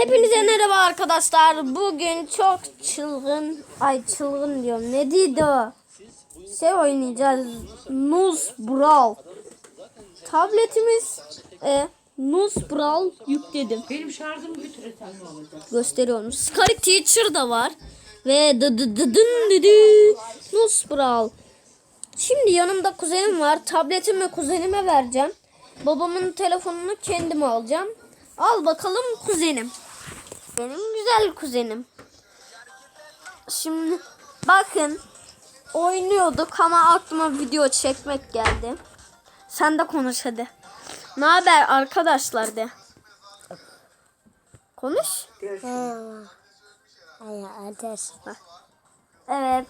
Hepinize merhaba arkadaşlar. Bugün çok çılgın, ay çılgın diyorum. Ne dedi o? Şey oynayacağız. Nuz Brawl. Tabletimiz e, Nuz Brawl yükledim. Benim ne olacak? Gösteriyorum. Scary Teacher da var. Ve dı dı dı dın dı dı. Nuz Brawl. Şimdi yanımda kuzenim var. Tabletimi kuzenime vereceğim. Babamın telefonunu kendime alacağım. Al bakalım kuzenim. Benim güzel kuzenim. Şimdi bakın oynuyorduk ama aklıma video çekmek geldi. Sen de konuş hadi. Ne haber arkadaşlar de. Konuş. Ateş. Evet.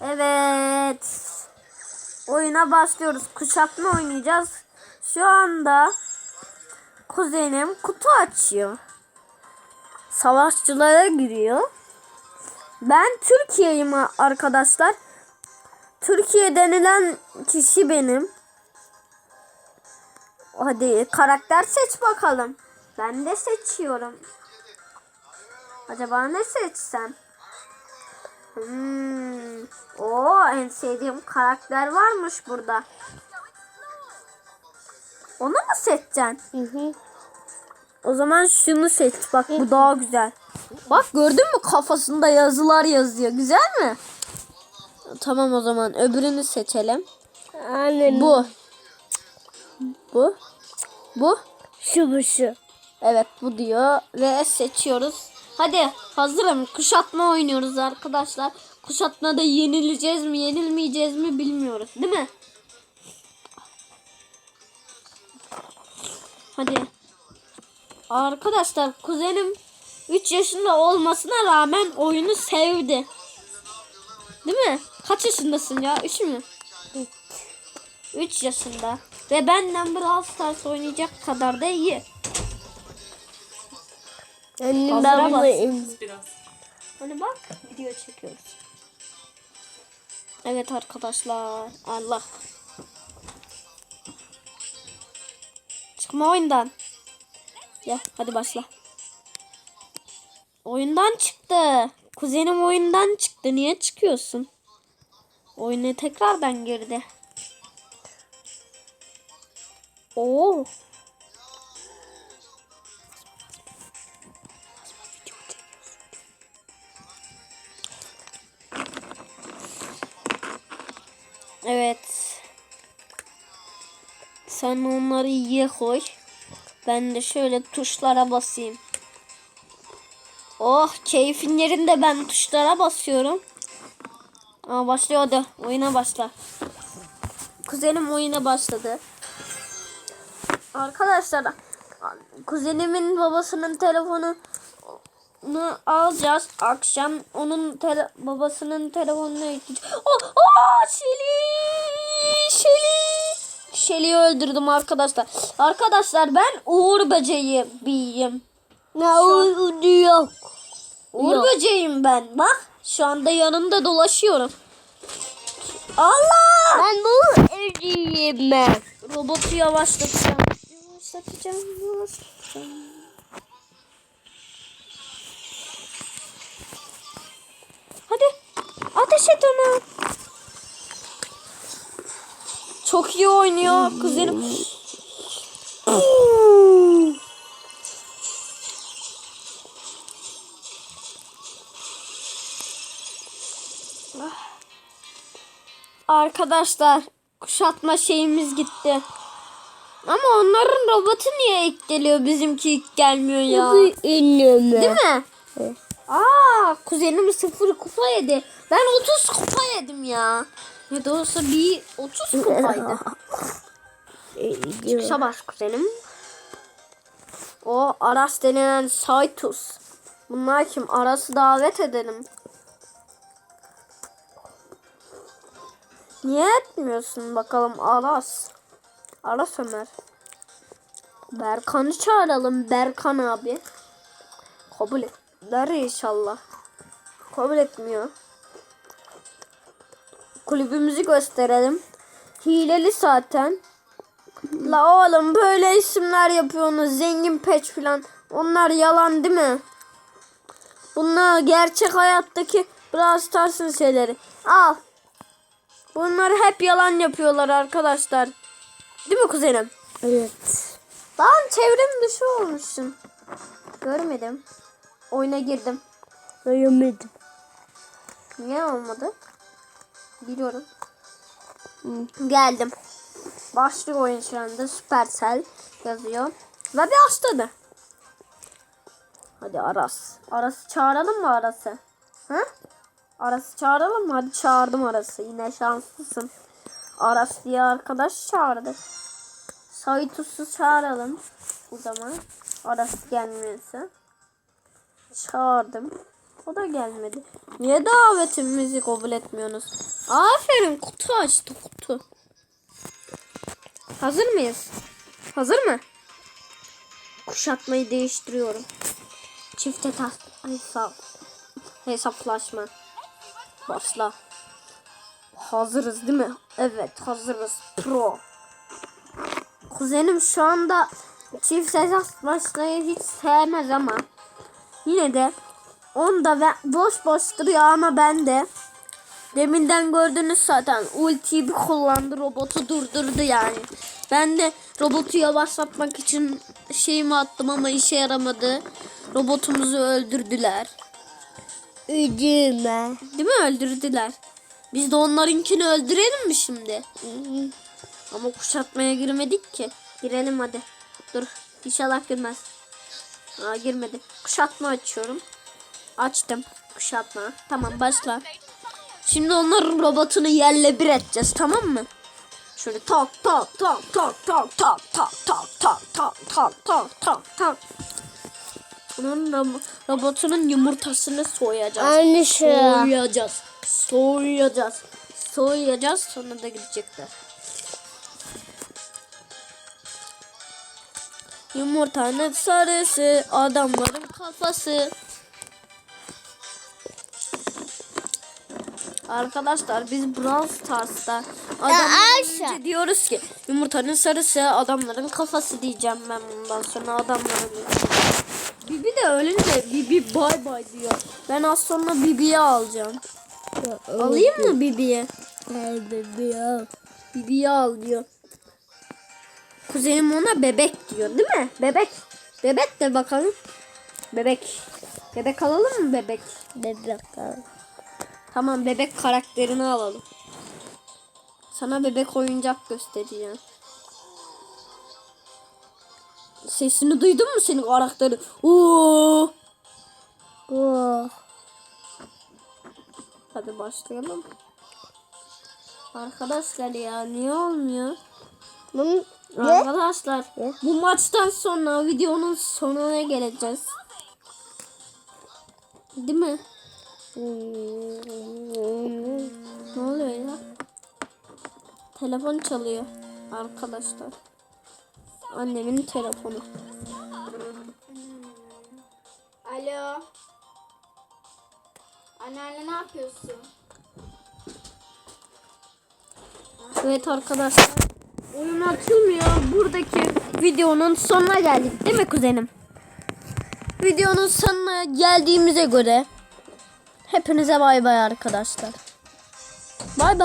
Evet. Oyuna başlıyoruz. Kuşatma oynayacağız. Şu anda kuzenim kutu açıyor. Savaşçılara giriyor. Ben Türkiye'yim arkadaşlar. Türkiye denilen kişi benim. Hadi karakter seç bakalım. Ben de seçiyorum. Acaba ne seçsem? Hmm. Oo, en sevdiğim karakter varmış burada. Onu mu seçeceksin? Hı hı. O zaman şunu seç. Bak bu daha güzel. Bak gördün mü kafasında yazılar yazıyor. Güzel mi? Tamam o zaman öbürünü seçelim. Anne Bu. Bu. Bu. şu bu şu. Evet bu diyor ve seçiyoruz. Hadi hazırım. Kuşatma oynuyoruz arkadaşlar. Kuşatmada yenileceğiz mi yenilmeyeceğiz mi bilmiyoruz değil mi? Hadi. Arkadaşlar kuzenim 3 yaşında olmasına rağmen oyunu sevdi. Değil mi? Kaç yaşındasın ya? 3 mü? 3 yaşında. Ve benden Brawl Stars oynayacak kadar da iyi. Annem ben Biraz. Hani bak video çekiyoruz. Evet arkadaşlar. Allah. Çıkma oyundan. Ya hadi başla. Oyundan çıktı. Kuzenim oyundan çıktı. Niye çıkıyorsun? Oyuna tekrardan girdi. Oo. Evet. Sen onları ye koy. Ben de şöyle tuşlara basayım. Oh keyfin yerinde ben tuşlara basıyorum. Aa başlıyor hadi. Oyuna başla. Kuzenim oyuna başladı. Arkadaşlar kuzenimin babasının telefonu onu alacağız akşam onun tele- babasının telefonuna yükleyeceğiz. Oh, oh, Şeli! Şeli! Şeli'yi öldürdüm arkadaşlar. Arkadaşlar ben Uğur Böceği biriyim. Ne oldu yok. Uğur Yok. Böceğim ben. Bak şu anda yanında dolaşıyorum. Allah! Ben bunu evliyim ben. Robotu yavaşlatacağım. Yavaşlatacağım, yavaşlatacağım. Hadi ateş et onu. Çok iyi oynuyor kuzenim. Arkadaşlar kuşatma şeyimiz gitti. Ama onların robotu niye ilk geliyor bizimki ilk gelmiyor ya. Değil mi? Aa kuzenim sıfır kupa yedi. Ben 30 kupa yedim ya. Ne de olsa bir 30 kupaydı. Çıkışa bas kuzenim. O Aras denilen Saytus. Bunlar kim? Aras'ı davet edelim. Niye etmiyorsun bakalım Aras? Aras Ömer. Berkan'ı çağıralım Berkan abi. Kabul eder inşallah. Kabul etmiyor. Kulübümüzü gösterelim. Hileli zaten. La oğlum böyle isimler yapıyorsunuz. Zengin peç falan. Onlar yalan değil mi? Bunlar gerçek hayattaki Brawl Stars'ın şeyleri. Al. Bunlar hep yalan yapıyorlar arkadaşlar. Değil mi kuzenim? Evet. Lan çevrim dışı olmuşsun. Görmedim. Oyuna girdim. Göremedim. Niye olmadı? Biliyorum. Geldim. Başlıyor oyun şu anda. Supercell yazıyor. Ve bir başladı. Hadi Aras. Aras'ı çağıralım mı Aras'ı? Ha? Aras'ı çağıralım mı? Hadi çağırdım Aras'ı. Yine şanslısın. Aras diye arkadaş çağırdı. Saytus'u çağıralım. O zaman Aras gelmiyorsa. Çağırdım. O da gelmedi. Niye davetimizi kabul etmiyorsunuz? Aferin kutu açtı kutu. Hazır mıyız? Hazır mı? Kuşatmayı değiştiriyorum. Çifte tas hesap. Hesaplaşma. Başla. Hazırız değil mi? Evet hazırız. Pro. Kuzenim şu anda çift hesaplaşmayı hiç sevmez ama yine de onda ve boş boş duruyor ama ben de deminden gördünüz zaten ultiyi bir kullandı robotu durdurdu yani. Ben de robotu yavaşlatmak için şeyimi attım ama işe yaramadı. Robotumuzu öldürdüler. Üzülme. Değil mi öldürdüler? Biz de onlarınkini öldürelim mi şimdi? Ama kuşatmaya girmedik ki. Girelim hadi. Dur. İnşallah girmez. Aa girmedi. Kuşatma açıyorum. Açtım. Kuşatma. Tamam başla. Şimdi onların robotunu yerle bir edeceğiz tamam mı? Şöyle tak tak tak tak tak tak tak tak tak tak tak tak tak tak. Bunun ro- robotunun yumurtasını soyacağız. Aynı şey. Soyacağız. Soyacağız. Soyacağız sonra da gidecekler. Yumurtanın sarısı, adamların kafası. Arkadaşlar biz Brawl Stars'ta adamların Ayşe. önce diyoruz ki yumurtanın sarısı adamların kafası diyeceğim ben bundan sonra adamların. Bibi de ölünce Bibi bay bay diyor. Ben az sonra Bibi'yi alacağım. Alayım mı Bibi'yi? Evet. Bibi'yi al diyor. Kuzenim ona bebek diyor değil mi? Bebek. Bebek de bakalım. Bebek. Bebek alalım mı bebek? Bebek. Tamam bebek karakterini alalım. Sana bebek oyuncak göstereceğim. Sesini duydun mu senin karakteri? Oo! Oh. Hadi başlayalım. Arkadaşlar ya niye olmuyor? Bunun? Arkadaşlar Ne? bu maçtan sonra videonun sonuna geleceğiz. Değil mi? Ne Telefon çalıyor arkadaşlar. Annemin telefonu. Alo. Anneanne ne yapıyorsun? Evet arkadaşlar. Oyun açılmıyor. Buradaki videonun sonuna geldik değil mi kuzenim? Videonun sonuna geldiğimize göre hepinize bay bay arkadaşlar. Bay bay.